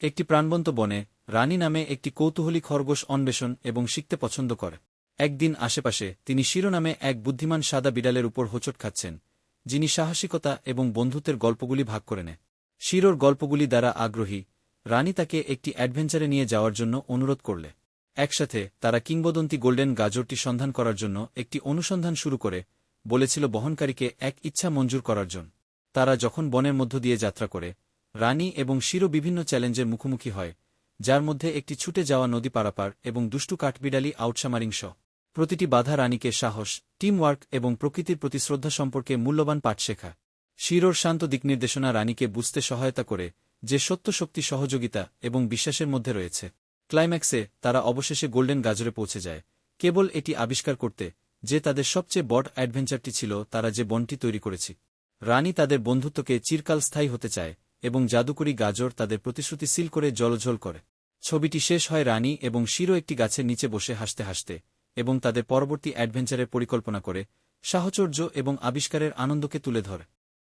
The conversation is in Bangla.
একটি প্রাণবন্ত বনে রানী নামে একটি কৌতূহলী খরগোশ অন্বেষণ এবং শিখতে পছন্দ করে। একদিন আশেপাশে তিনি শিরো নামে এক বুদ্ধিমান সাদা বিড়ালের উপর হোঁচট খাচ্ছেন, যিনি সাহসিকতা এবং বন্ধুত্বের গল্পগুলি ভাগ করে নেয়। শিরোর গল্পগুলি দ্বারা আগ্রহী, রানী তাকে একটি অ্যাডভেঞ্চারে নিয়ে যাওয়ার জন্য অনুরোধ করলে। একসাথে তারা কিংবদন্তি গোল্ডেন গাজরটি সন্ধান করার জন্য একটি অনুসন্ধান শুরু করে, বলেছিল বহনকারীকে এক ইচ্ছা মঞ্জুর করার জন্য। তারা যখন বনের মধ্য দিয়ে যাত্রা করে রানী এবং শিরো বিভিন্ন চ্যালেঞ্জের মুখোমুখি হয়, যার মধ্যে একটি ছুটে যাওয়া নদী পারাপার এবং দুষ্টু কাঠবিড়ালি আউটসামারিং শ। প্রতিটি বাধা রানীকে সাহস টিমওয়ার্ক এবং প্রকৃতির প্রতি শ্রদ্ধা সম্পর্কে মূল্যবান পাঠ শেখা। শিরোর শান্ত দিকনির্দেশনা রানীকে বুঝতে সহায়তা করে, যে সত্য শক্তি সহযোগিতা এবং বিশ্বাসের মধ্যে রয়েছে। ক্লাইম্যাক্সে তারা অবশেষে গোল্ডেন গাজরে পৌঁছে যায়। কেবল এটি আবিষ্কার করতে, যে তাদের সবচেয়ে বড় অ্যাডভেঞ্চারটি ছিল, তারা যে বনটি তৈরি করেছে। রানী তাদের বন্ধুত্বকে চিরকাল স্থায়ী হতে চায় এবং জাদুকরী গাজর তাদের প্রতিশ্রুতি সিল করে জলঝল করে। ছবিটি শেষ হয় রানী এবং শিরো একটি গাছের নিচে বসে হাসতে হাসতে এবং তাদের পরবর্তী অ্যাডভেঞ্চারের পরিকল্পনা করে সাহচর্য এবং আবিষ্কারের আনন্দকে তুলে ধরে।